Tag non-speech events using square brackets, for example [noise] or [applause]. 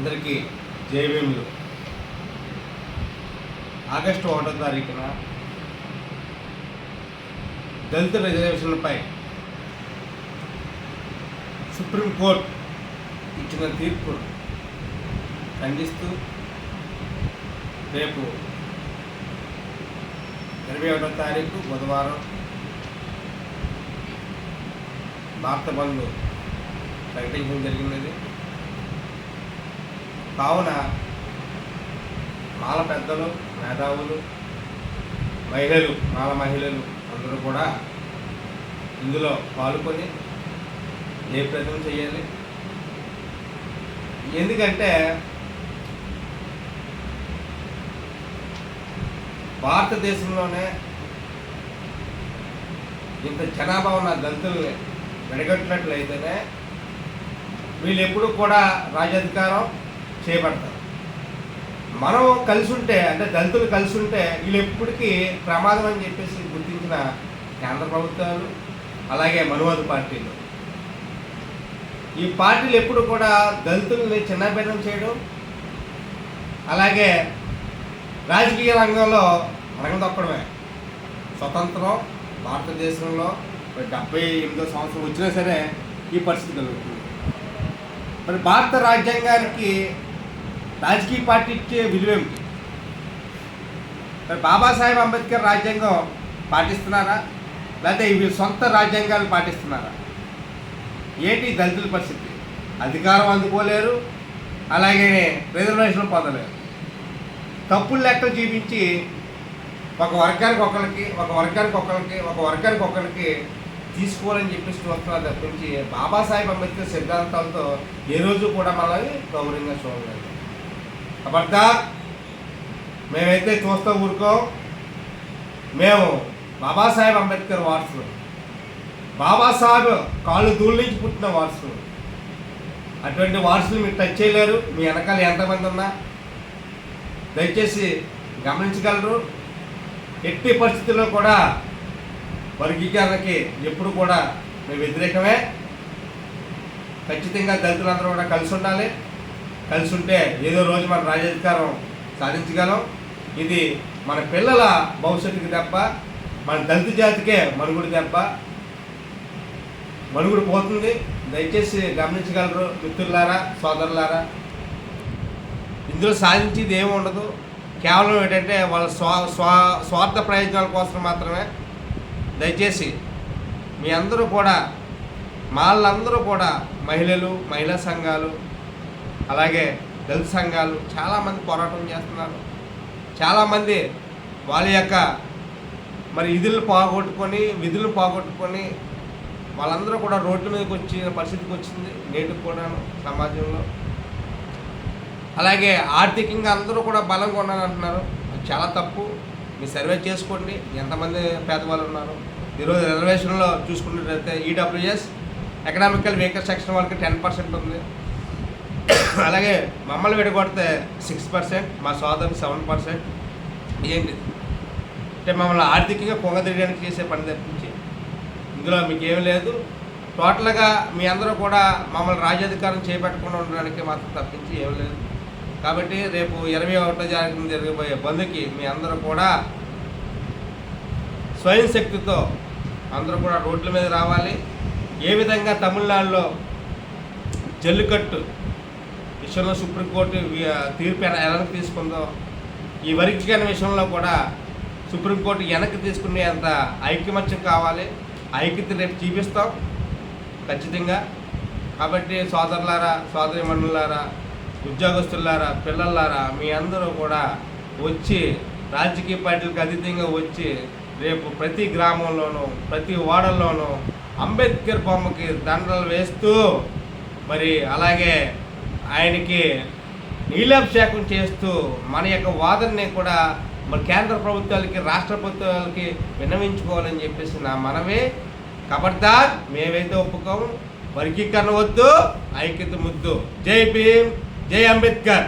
అందరికీ జయభీములు ఆగస్టు ఒకటో తారీఖున దళిత రిజర్వేషన్లపై సుప్రీంకోర్టు ఇచ్చిన తీర్పు ఖండిస్తూ రేపు ఇరవై ఒకటో తారీఖు బుధవారం భారత బంధు ప్రకటించడం జరిగినది. కావున మాల పెద్దలు మేధావులు మహిళలు మాల మహిళలు అందరూ కూడా ఇందులో పాల్గొని జయప్రదం చేయాలి. ఎందుకంటే భారతదేశంలోనే ఇంత జనాభా ఉన్న దళితుల్ని విడగొట్టినట్లయితేనే వీళ్ళు ఎప్పుడు కూడా రాజ్యాధికారం చేపడతారు. మనం కలిసి ఉంటే అంటే దళితులు కలిసి ఉంటే వీళ్ళు ఎప్పటికీ ప్రమాదం అని చెప్పేసి గుర్తించిన కేంద్ర ప్రభుత్వాలు అలాగే మనువాద పార్టీలు. ఈ పార్టీలు ఎప్పుడు కూడా దళితుల్ని చిన్నభిన్నం చేయడం అలాగే రాజకీయ రంగంలో రంగదొక్కడమే స్వతంత్రం భారతదేశంలో డెబ్బై ఎనిమిదో సంవత్సరం వచ్చినా సరే ఈ పరిస్థితి కలుగుతుంది. మరి భారత రాజ్యాంగానికి రాజకీయ పార్టీ ఇచ్చే విలువేమిటి మరి బాబాసాహెబ్ అంబేద్కర్ రాజ్యాంగం పాటిస్తున్నారా? లేకపోతే ఇవి సొంత రాజ్యాంగాలు పాటిస్తున్నారా? ఏంటి దళితుల పరిస్థితి? అధికారం అందుకోలేరు అలాగే రిజర్వేషన్ పొందలేరు. తప్పులు లెక్కలు చూపించి ఒక వర్గానికి ఒకరికి ఒక వర్గానికి ఒకరికి ఒక వర్గానికి ఒకరికి తీసుకోవాలని చెప్పేసి చూస్తున్నారు తప్పించి బాబాసాహెబ్ అంబేద్కర్ సిద్ధాంతాలతో ఏ రోజు కూడా మనల్ని గౌరవంగా చూడలేదు. అబద్ధా మేమైతే చూస్తూ ఊరుకో. మేము బాబాసాహెబ్ అంబేద్కర్ వారసులు. బాబాసాహెబ్ కాళ్ళు దూళ్ళ నుంచి పుట్టిన వారసులు. అటువంటి వారసులు మీరు టచ్ చేయలేరు. మీ వెనకాల ఎంతమంది ఉన్నా. దయచేసి గమనించగలరు. ఎట్టి పరిస్థితుల్లో కూడా వర్గీకరణకి ఎప్పుడు కూడా మేము వ్యతిరేకమే. ఖచ్చితంగా దళితులందరూ కూడా కలిసి ఉండాలి. కలిసి ఉంటే ఏదో రోజు మన రాజ్యాధికారం సాధించగలం. ఇది మన పిల్లల భవిష్యత్తుకి దెబ్బ మన దళిత జాతికే మనుగుడు దెబ్బ. మనుగుడు పోతుంది. దయచేసి గమనించగలరు మిత్రులారా సోదరులారా. ఇందులో సాధించేది ఏమి ఉండదు. కేవలం ఏంటంటే వాళ్ళ స్వా స్వా స్వార్థ ప్రయోజనాల కోసం మాత్రమే. దయచేసి మీ అందరూ కూడా వాళ్ళందరూ కూడా మహిళలు మహిళా సంఘాలు అలాగే దళిత సంఘాలు చాలామంది పోరాటం చేస్తున్నారు. చాలామంది వాళ్ళ యొక్క మరి విధులు పోగొట్టుకొని విధులు పోగొట్టుకొని వాళ్ళందరూ కూడా రోడ్ల మీదకి వచ్చిన పరిస్థితికి వచ్చింది నేటికి కూడా సమాజంలో. అలాగే ఆర్థికంగా అందరూ కూడా బలంగా ఉన్నారంటున్నారు అది చాలా తప్పు. మీ సర్వే చేసుకోండి. ఎంతమంది పేదవాళ్ళు ఉన్నారు? ఈరోజు రిజర్వేషన్లో చూసుకున్నట్లయితే ఈడబ్ల్యూఎస్ ఎకనామికల్ వీకర్ సెక్షన్ వాళ్ళకి టెన్ పర్సెంట్ ఉంది. [coughs] అలాగే మమ్మల్ని విడగొడితే సిక్స్ పర్సెంట్ మా సోదరుని సెవెన్ పర్సెంట్ ఏంటి అంటే మమ్మల్ని ఆర్థికంగా పొంగదీయడానికి చేసే పని తప్పించి ఇందులో మీకు ఏమి లేదు. టోటల్గా మీ అందరూ కూడా మమ్మల్ని రాజ్యాధికారం చేపట్టకుండా ఉండడానికి మాత్రం తప్పించి ఏం లేదు. కాబట్టి రేపు ఇరవై ఒకటో తారీఖున జరిగిపోయే బంధుకి మీ అందరూ కూడా స్వయం శక్తితో అందరూ కూడా రోడ్ల మీద రావాలి. ఏ విధంగా తమిళనాడులో జల్లికట్టు విషయంలో సుప్రీంకోర్టు తీర్పు ఎలా వెనక్కి తీసుకుందో ఈ వర్గీకరణ విషయంలో కూడా సుప్రీంకోర్టు వెనక్కి తీసుకునే అంత ఐక్యమత్యం కావాలి. ఐక్యత రేపు చూపిస్తాం ఖచ్చితంగా. కాబట్టి సోదరులారా సోదరి మండలారా ఉద్యోగస్తులారా పిల్లలారా మీ అందరూ కూడా వచ్చి రాజకీయ పార్టీలకు అతీతంగా వచ్చి రేపు ప్రతి గ్రామంలోనూ ప్రతి వాడల్లోనూ అంబేద్కర్ బొమ్మకి దండలు వేస్తూ మరి అలాగే ఆయనకి నీలాభిషేకం చేస్తూ మన యొక్క వాదనని కూడా మరి కేంద్ర ప్రభుత్వాలకి రాష్ట్ర ప్రభుత్వాలకి విన్నవించుకోవాలని చెప్పేసి నా మనమే కబడ్దార్ మేమైతే ఒప్పుకోము. వర్గీకరణ వద్దు ఐక్యత ముద్దు. జై భీమ్ జై అంబేద్కర్.